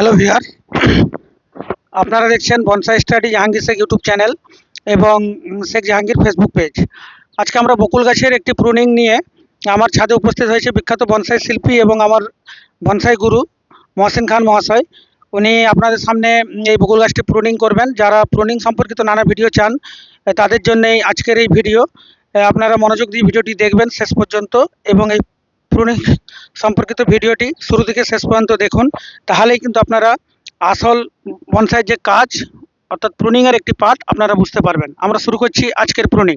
Hello viewer আপনারা দেখছেন bonsai study Jahangir Sheikh YouTube channel এবং শেখ জাহাঙ্গীর ফেসবুক পেজ। আজকে আমরা বকুল গাছের একটি প্রুনিং নিয়ে আমার ছাদে উপস্থিত হয়েছে বিখ্যাত বনসাই শিল্পী এবং আমার বনসাই গুরু মহসিন খান মহাশয়। উনি আপনাদের সামনে এই বকুল গাছটি প্রুনিং করবেন। যারা প্রুনিং সম্পর্কিত নানা ভিডিও চান তাদের জন্যই আজকের এই ভিডিও। আপনারা মনোযোগ দিয়ে ভিডিওটি দেখবেন শেষ পর্যন্ত এবং এই প্রুনিং সম্পর্কিত ভিডিওটি শুরু থেকে শেষ পর্যন্ত দেখুন। তাহলেই কিন্তু আপনারা আসল বনসাইয়ের যে কাজ, অর্থাৎ প্রুনিংয়ের একটি পার্ট আপনারা বুঝতে পারবেন। আমরা শুরু করছি আজকের প্রুনিং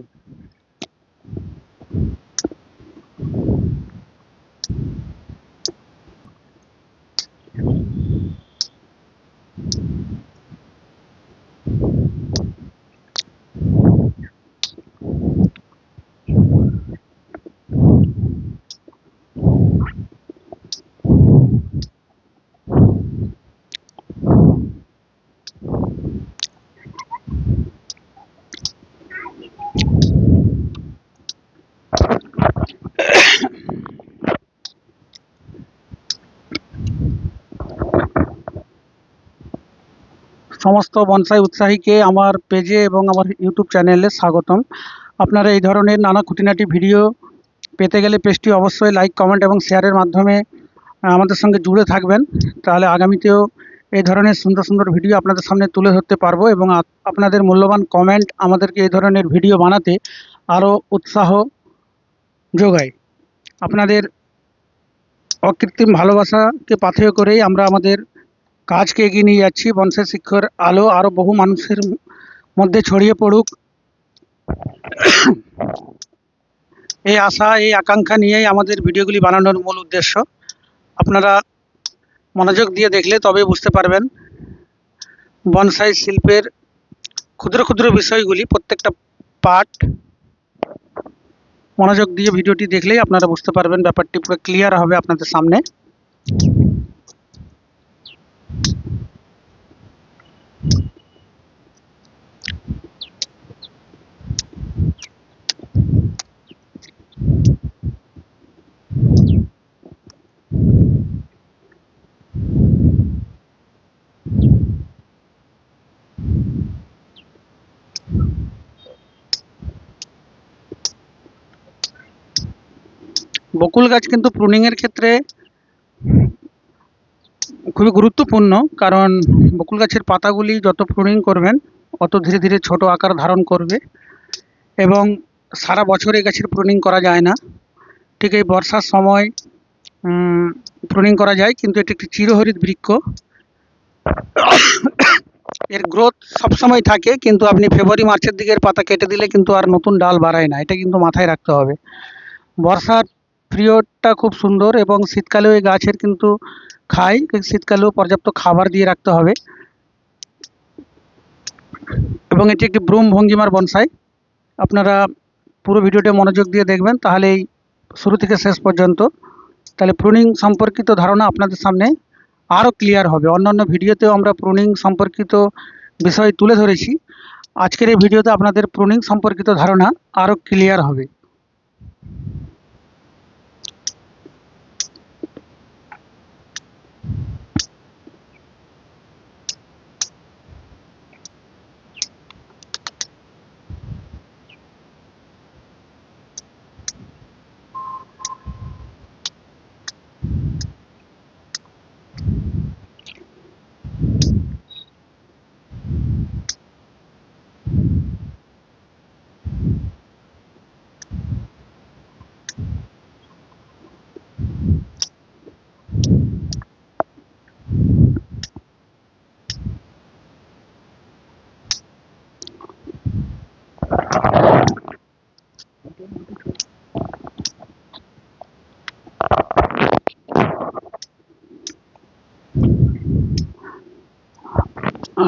সমস্ত বনসাই উৎসাহীকে আমার পেজে এবং আমার ইউটিউব চ্যানেলে স্বাগতম। আপনারা এই ধরনের নানা খুঁটিনাটি ভিডিও পেতে গেলে পেজটি অবশ্যই লাইক, কমেন্ট এবং শেয়ারের মাধ্যমে আমাদের সঙ্গে জুড়ে থাকবেন। তাহলে আগামীতেও এই ধরনের সুন্দর সুন্দর ভিডিও আপনাদের সামনে তুলে ধরতে পারব এবং আপনাদের মূল্যবান কমেন্ট আমাদেরকে এই ধরনের ভিডিও বানাতে আরও উৎসাহ যোগায়। আপনাদের অকৃত্রিম ভালোবাসাকে পাথেয় করেই আমরা আমাদের কাজকে এগিয়ে নিয়ে যাচ্ছি। বংশের শিক্ষার আলো আরও বহু মানুষের মধ্যে ছড়িয়ে পড়ুক। এই আশা, এই আকাঙ্ক্ষা নিয়েই আমাদের ভিডিওগুলি বানানোর মূল উদ্দেশ্য। আপনারা মনোযোগ দিয়ে দেখলে তবে বুঝতে পারবেন বনসাই শিল্পের ক্ষুদ্র ক্ষুদ্র বিষয়গুলি, প্রত্যেকটা পার্ট। মনোযোগ দিয়ে ভিডিওটি দেখলেই আপনারা বুঝতে পারবেন, ব্যাপারটি পুরো ক্লিয়ার হবে আপনাদের সামনে। বকুল গাছ কিন্তু প্রুনিংয়ের ক্ষেত্রে খুবই গুরুত্বপূর্ণ, কারণ বকুল গাছের পাতাগুলি যত প্রুনিং করবেন, অত ধীরে ধীরে ছোট আকার ধারণ করবে এবং সারা বছর এই গাছের প্রুনিং করা যায় না। ঠিক এই বর্ষার সময় প্রুনিং করা যায়, কিন্তু এটি একটি চিরহরিত বৃক্ষ। এর গ্রোথ সবসময় থাকে, কিন্তু আপনি ফেব্রুয়ারি মার্চের দিকের পাতা কেটে দিলে কিন্তু আর নতুন ডাল বাড়ায় না, এটা কিন্তু মাথায় রাখতে হবে। বর্ষার পিরিয়ডটা খুব সুন্দর এবং শীতকালেও এই গাছের কিন্তু খায়, শীতকালেও পর্যাপ্ত খাবার দিয়ে রাখতে হবে। এবং এটি একটি ব্রুম ভঙ্গিমার বনসাই। আপনারা পুরো ভিডিওটা মনোযোগ দিয়ে দেখবেন, তাহলেই শুরু থেকে শেষ পর্যন্ত। তাহলে প্রুনিং সম্পর্কিত ধারণা আপনাদের সামনে আরও ক্লিয়ার হবে। অন্যান্য ভিডিওতেও আমরা প্রুনিং সম্পর্কিত বিষয় তুলে ধরেছি। আজকের এই ভিডিওতে আপনাদের প্রুনিং সম্পর্কিত ধারণা আরও ক্লিয়ার হবে।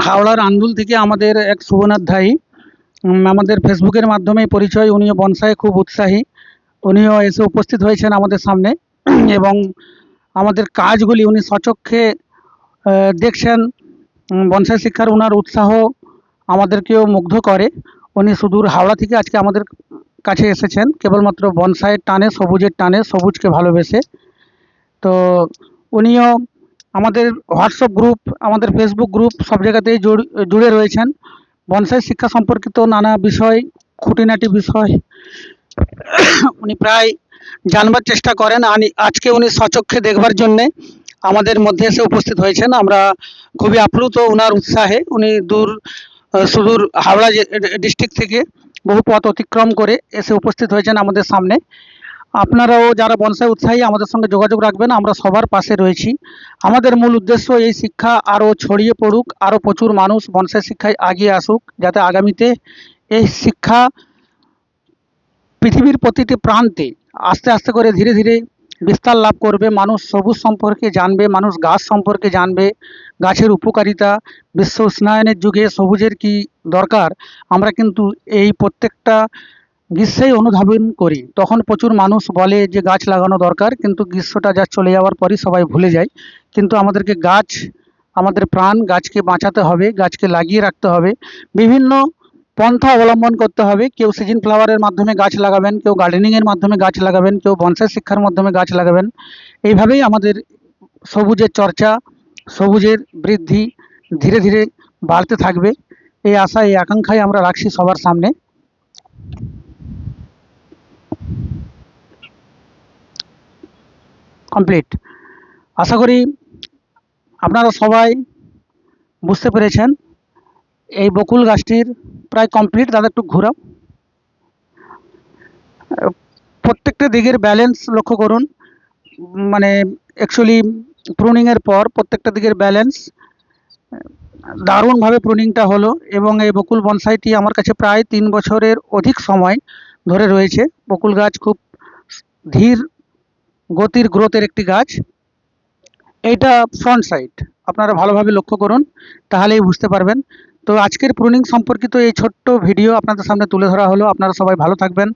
হাওড়ার আন্দুল থেকে আমাদের এক শুভনাধ্যায়ী আমাদের ফেসবুকের মাধ্যমে পরিচয়, উনিও বনসাই, খুব উৎসাহী। উনিও এসে উপস্থিত হয়েছেন আমাদের সামনে, এবং আমাদের কাজগুলি উনি সচক্ষে দেখছেন। বনসাই শিক্ষার ওনার উৎসাহ আমাদেরকেও মুগ্ধ করে। উনি সুদূর হাওড়া থেকে আজকে আমাদের কাছে এসেছেন, কেবলমাত্র বনসাইয়ের টানে, সবুজের টানে, সবুজকে ভালোবেসে। তো উনিও আমাদের হোয়াটসঅ্যাপ গ্রুপ আমাদের ফেসবুক গ্রুপ সব জায়গাতেই জুড়- রয়েছেন। বনসাই শিক্ষা সম্পর্কিত নানা বিষয়, খুঁটিনাটি বিষয় উনি প্রায় জানবার চেষ্টা করেন। আজকে উনি সচক্ষে দেখবার জন্যে আমাদের মধ্যে এসে উপস্থিত হয়েছেন। আমরা খুবই আপ্লুত ওনার উৎসাহে। উনি দূর, সুদূর হাওড়া ডিস্ট্রিক্ট থেকে বহু পথ অতিক্রম করে এসে উপস্থিত হয়েছেন আমাদের সামনে। আপনারাও যারা বনসাই উৎসাহী, আমাদের সঙ্গে যোগাযোগ রাখবেন, আমরা সবার পাশে রয়েছি। আমাদের মূল উদ্দেশ্য এই শিক্ষা আরও ছড়িয়ে পড়ুক, আরও প্রচুর মানুষ বনসাই শিক্ষায় এগিয়ে আসুক, যাতে আগামীতে এই শিক্ষা পৃথিবীর প্রতিটি প্রান্তে আস্তে আস্তে করে ধীরে ধীরে বিস্তার লাভ করবে। মানুষ সবুজ সম্পর্কে জানবে, মানুষ গাছ সম্পর্কে জানবে, গাছের উপকারিতা, বিশ্ব উষ্ণায়নের যুগে সবুজের কি দরকার, আমরা কিন্তু এই প্রত্যেকটা গ্রীষ্মেই অনুধাবন করি। তখন প্রচুর মানুষ বলে যে গাছ লাগানো দরকার, কিন্তু গ্রীষ্মটা যা চলে যাওয়ার পরই সবাই ভুলে যায়। কিন্তু আমাদেরকে গাছ, আমাদের প্রাণ গাছকে বাঁচাতে হবে, গাছকে লাগিয়ে রাখতে হবে। বিভিন্ন পন্থা অবলম্বন করতে হবে। কেউ সিজন ফ্লাওয়ারের মাধ্যমে গাছ লাগাবেন, কেউ গার্ডেনিংয়ের মাধ্যমে গাছ লাগাবেন, কেউ বনসাই শিক্ষার মাধ্যমে গাছ লাগাবেন। এইভাবেই আমাদের সবুজের চর্চা, সবুজের বৃদ্ধি ধীরে ধীরে বাড়তে থাকবে। এই আশা, এই আকাঙ্ক্ষাই আমরা রাখছি সবার সামনে। কমপ্লিট আশা করি আপনারা সবাই বুঝতে পেরেছেন। এই বকুল গাছটির প্রায় কমপ্লিট দাদা একটু ঘোরাও। প্রত্যেকটা দিকের ব্যালেন্স লক্ষ্য করুন। মানে অ্যাকচুয়ালি প্রুনিংয়ের পর প্রত্যেকটা দিকের ব্যালেন্স দারুণভাবে প্রুনিংটা হলো এবং এই বকুল বনসাইটি আমার কাছে প্রায় তিন বছরের অধিক সময় ধরে রয়েছে। বকুল গাছ খুব ধীর গতির গ্রোথের একটি গাছ, এইটা ফ্রন্ট সাইড আপনারা ভালোভাবে লক্ষ্য করুন, তাহলেই বুঝতে পারবেন। তো আজকের প্রুনিং সম্পর্কিত এই ছোট্ট ভিডিও আপনাদের সামনে তুলে ধরা হলো। আপনারা সবাই ভালো থাকবেন।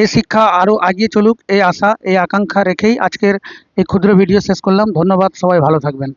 এই শিক্ষা আরও আগিয়ে চলুক, এই আশা, এই আকাঙ্ক্ষা রেখেই আজকের এই ক্ষুদ্র ভিডিও শেষ করলাম। ধন্যবাদ, সবাই ভালো থাকবেন।